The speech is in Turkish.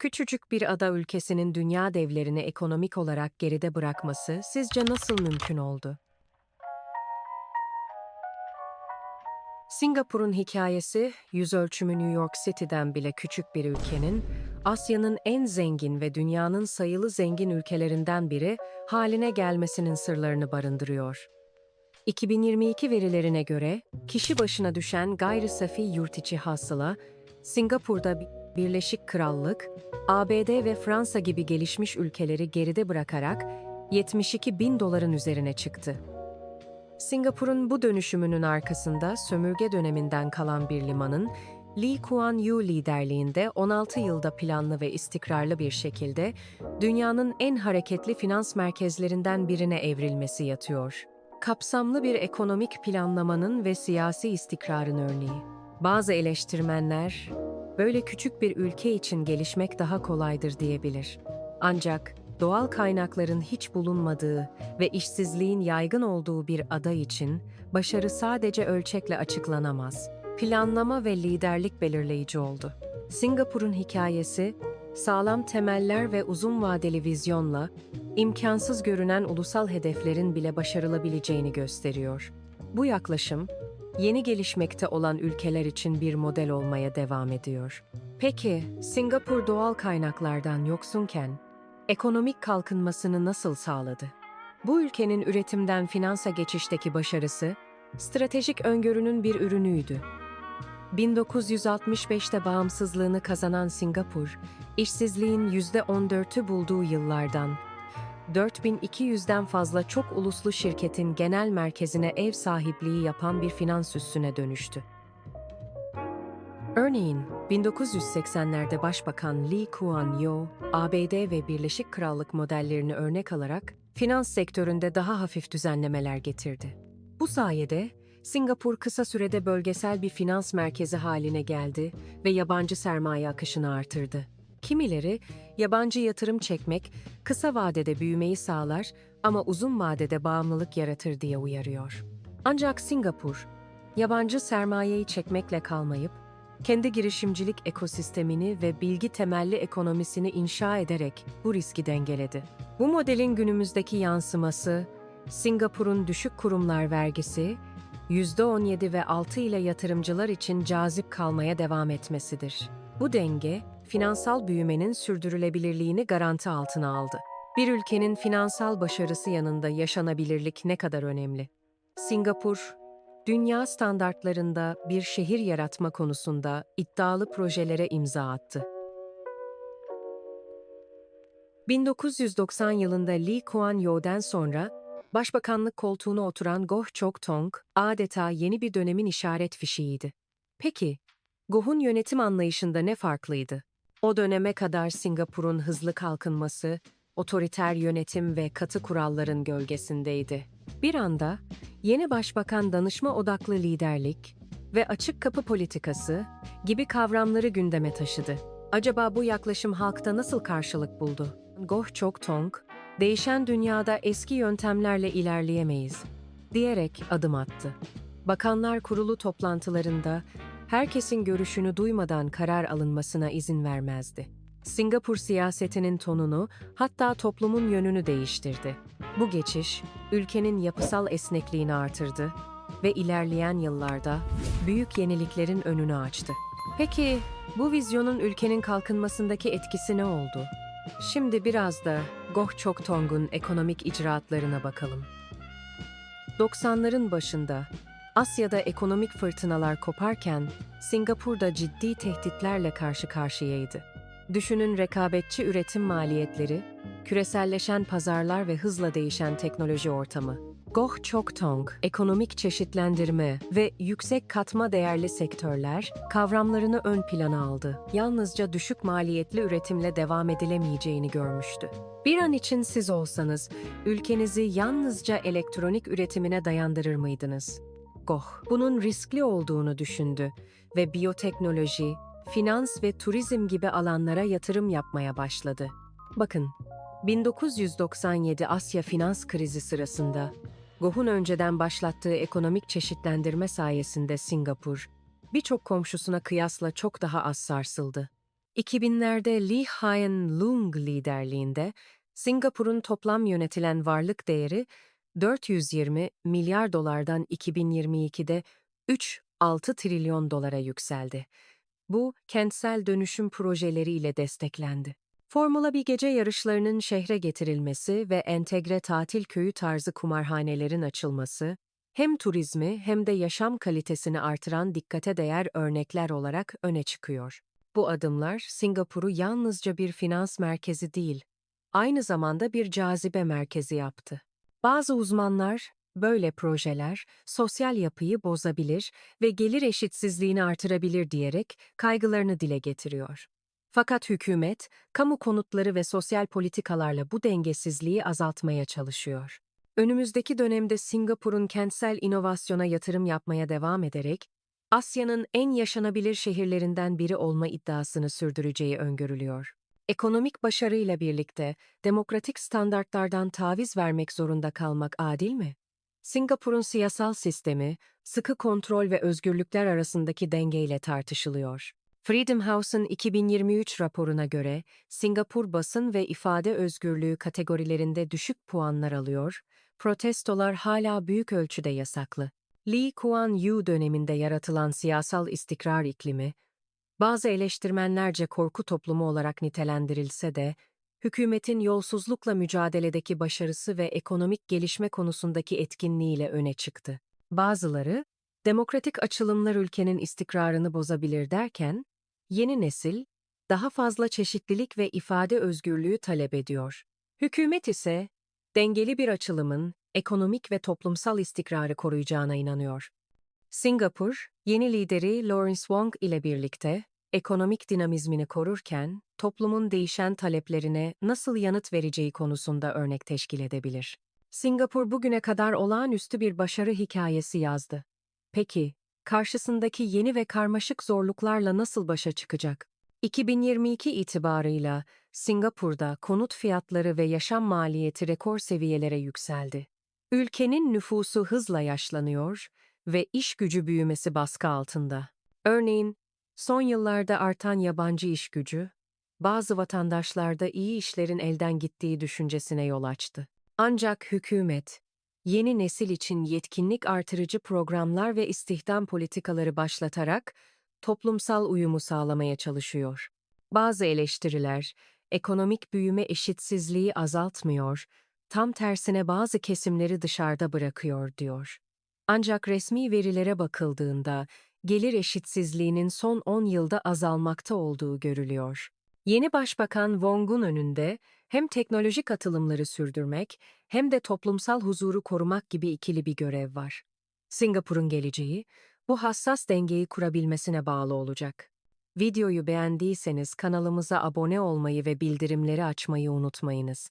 Küçücük bir ada ülkesinin dünya devlerini ekonomik olarak geride bırakması sizce nasıl mümkün oldu? Singapur'un hikayesi, yüz ölçümü New York City'den bile küçük bir ülkenin, Asya'nın en zengin ve dünyanın sayılı zengin ülkelerinden biri haline gelmesinin sırlarını barındırıyor. 2022 verilerine göre kişi başına düşen gayri safi yurt içi hasıla, Singapur'da Birleşik Krallık, ABD ve Fransa gibi gelişmiş ülkeleri geride bırakarak 72 bin doların üzerine çıktı. Singapur'un bu dönüşümünün arkasında sömürge döneminden kalan bir limanın Lee Kuan Yew liderliğinde 16 yılda planlı ve istikrarlı bir şekilde dünyanın en hareketli finans merkezlerinden birine evrilmesi yatıyor. Kapsamlı bir ekonomik planlamanın ve siyasi istikrarın örneği. Bazı eleştirmenler, böyle küçük bir ülke için gelişmek daha kolaydır diyebilir. Ancak doğal kaynakların hiç bulunmadığı ve işsizliğin yaygın olduğu bir ada için başarı sadece ölçekle açıklanamaz. Planlama ve liderlik belirleyici oldu. Singapur'un hikayesi, sağlam temeller ve uzun vadeli vizyonla imkansız görünen ulusal hedeflerin bile başarılabileceğini gösteriyor. Bu yaklaşım, yeni gelişmekte olan ülkeler için bir model olmaya devam ediyor. Peki, Singapur doğal kaynaklardan yoksunken, ekonomik kalkınmasını nasıl sağladı? Bu ülkenin üretimden finansa geçişteki başarısı, stratejik öngörünün bir ürünüydü. 1965'te bağımsızlığını kazanan Singapur, işsizliğin %14'ü bulduğu yıllardan 4200'den fazla çok uluslu şirketin genel merkezine ev sahipliği yapan bir finans üssüne dönüştü. Örneğin 1980'lerde Başbakan Lee Kuan Yew, ABD ve Birleşik Krallık modellerini örnek alarak finans sektöründe daha hafif düzenlemeler getirdi. Bu sayede Singapur kısa sürede bölgesel bir finans merkezi haline geldi ve yabancı sermaye akışını artırdı. Kimileri yabancı yatırım çekmek kısa vadede büyümeyi sağlar ama uzun vadede bağımlılık yaratır diye uyarıyor. Ancak Singapur, yabancı sermayeyi çekmekle kalmayıp kendi girişimcilik ekosistemini ve bilgi temelli ekonomisini inşa ederek bu riski dengeledi. Bu modelin günümüzdeki yansıması, Singapur'un düşük kurumlar vergisi, %17 ve 6 ile yatırımcılar için cazip kalmaya devam etmesidir. Bu denge, finansal büyümenin sürdürülebilirliğini garanti altına aldı. Bir ülkenin finansal başarısı yanında yaşanabilirlik ne kadar önemli? Singapur, dünya standartlarında bir şehir yaratma konusunda iddialı projelere imza attı. 1990 yılında Lee Kuan Yew'den sonra başbakanlık koltuğuna oturan Goh Chok Tong adeta yeni bir dönemin işaret fişiğiydi. Peki, Goh'un yönetim anlayışında ne farklıydı? O döneme kadar Singapur'un hızlı kalkınması, otoriter yönetim ve katı kuralların gölgesindeydi. Bir anda yeni başbakan danışma odaklı liderlik ve açık kapı politikası gibi kavramları gündeme taşıdı. Acaba bu yaklaşım halkta nasıl karşılık buldu? Goh Chok Tong, değişen dünyada eski yöntemlerle ilerleyemeyiz diyerek adım attı. Bakanlar Kurulu toplantılarında herkesin görüşünü duymadan karar alınmasına izin vermezdi. Singapur siyasetinin tonunu, hatta toplumun yönünü değiştirdi. Bu geçiş, ülkenin yapısal esnekliğini artırdı ve ilerleyen yıllarda büyük yeniliklerin önünü açtı. Peki, bu vizyonun ülkenin kalkınmasındaki etkisi ne oldu? Şimdi biraz da Goh Chok Tong'un ekonomik icraatlarına bakalım. 90'ların başında Asya'da ekonomik fırtınalar koparken Singapur'da ciddi tehditlerle karşı karşıyaydı. Düşünün rekabetçi üretim maliyetleri, küreselleşen pazarlar ve hızla değişen teknoloji ortamı. Goh Chok Tong, ekonomik çeşitlendirme ve yüksek katma değerli sektörler kavramlarını ön plana aldı. Yalnızca düşük maliyetli üretimle devam edilemeyeceğini görmüştü. Bir an için siz olsanız, ülkenizi yalnızca elektronik üretimine dayandırır mıydınız? Goh, bunun riskli olduğunu düşündü ve biyoteknoloji, finans ve turizm gibi alanlara yatırım yapmaya başladı. Bakın, 1997 Asya finans krizi sırasında Goh'un önceden başlattığı ekonomik çeşitlendirme sayesinde Singapur, birçok komşusuna kıyasla çok daha az sarsıldı. 2000'lerde Lee Hsien Loong liderliğinde Singapur'un toplam yönetilen varlık değeri 420 milyar dolardan 2022'de 3-6 trilyon dolara yükseldi. Bu, kentsel dönüşüm projeleriyle desteklendi. Formula 1 gece yarışlarının şehre getirilmesi ve entegre tatil köyü tarzı kumarhanelerin açılması, hem turizmi hem de yaşam kalitesini artıran dikkate değer örnekler olarak öne çıkıyor. Bu adımlar Singapur'u yalnızca bir finans merkezi değil, aynı zamanda bir cazibe merkezi yaptı. Bazı uzmanlar, böyle projeler sosyal yapıyı bozabilir ve gelir eşitsizliğini artırabilir diyerek kaygılarını dile getiriyor. Fakat hükümet, kamu konutları ve sosyal politikalarla bu dengesizliği azaltmaya çalışıyor. Önümüzdeki dönemde Singapur'un kentsel inovasyona yatırım yapmaya devam ederek, Asya'nın en yaşanabilir şehirlerinden biri olma iddiasını sürdüreceği öngörülüyor. Ekonomik başarıyla birlikte demokratik standartlardan taviz vermek zorunda kalmak adil mi? Singapur'un siyasal sistemi, sıkı kontrol ve özgürlükler arasındaki dengeyle tartışılıyor. Freedom House'un 2023 raporuna göre Singapur basın ve ifade özgürlüğü kategorilerinde düşük puanlar alıyor, protestolar hala büyük ölçüde yasaklı. Lee Kuan Yew döneminde yaratılan siyasal istikrar iklimi, bazı eleştirmenlerce korku toplumu olarak nitelendirilse de, hükümetin yolsuzlukla mücadeledeki başarısı ve ekonomik gelişme konusundaki etkinliğiyle öne çıktı. Bazıları, demokratik açılımlar ülkenin istikrarını bozabilir derken, yeni nesil, daha fazla çeşitlilik ve ifade özgürlüğü talep ediyor. Hükümet ise, dengeli bir açılımın ekonomik ve toplumsal istikrarı koruyacağına inanıyor. Singapur, yeni lideri Lawrence Wong ile birlikte ekonomik dinamizmini korurken toplumun değişen taleplerine nasıl yanıt vereceği konusunda örnek teşkil edebilir. Singapur bugüne kadar olağanüstü bir başarı hikayesi yazdı. Peki, karşısındaki yeni ve karmaşık zorluklarla nasıl başa çıkacak? 2022 itibarıyla Singapur'da konut fiyatları ve yaşam maliyeti rekor seviyelere yükseldi. Ülkenin nüfusu hızla yaşlanıyor ve iş gücü büyümesi baskı altında. Örneğin, son yıllarda artan yabancı iş gücü, bazı vatandaşlarda iyi işlerin elden gittiği düşüncesine yol açtı. Ancak hükümet, yeni nesil için yetkinlik artırıcı programlar ve istihdam politikaları başlatarak toplumsal uyumu sağlamaya çalışıyor. Bazı eleştiriler, ekonomik büyüme eşitsizliği azaltmıyor, tam tersine bazı kesimleri dışarıda bırakıyor diyor. Ancak resmi verilere bakıldığında gelir eşitsizliğinin son 10 yılda azalmakta olduğu görülüyor. Yeni Başbakan Wong'un önünde hem teknolojik atılımları sürdürmek hem de toplumsal huzuru korumak gibi ikili bir görev var. Singapur'un geleceği bu hassas dengeyi kurabilmesine bağlı olacak. Videoyu beğendiyseniz kanalımıza abone olmayı ve bildirimleri açmayı unutmayınız.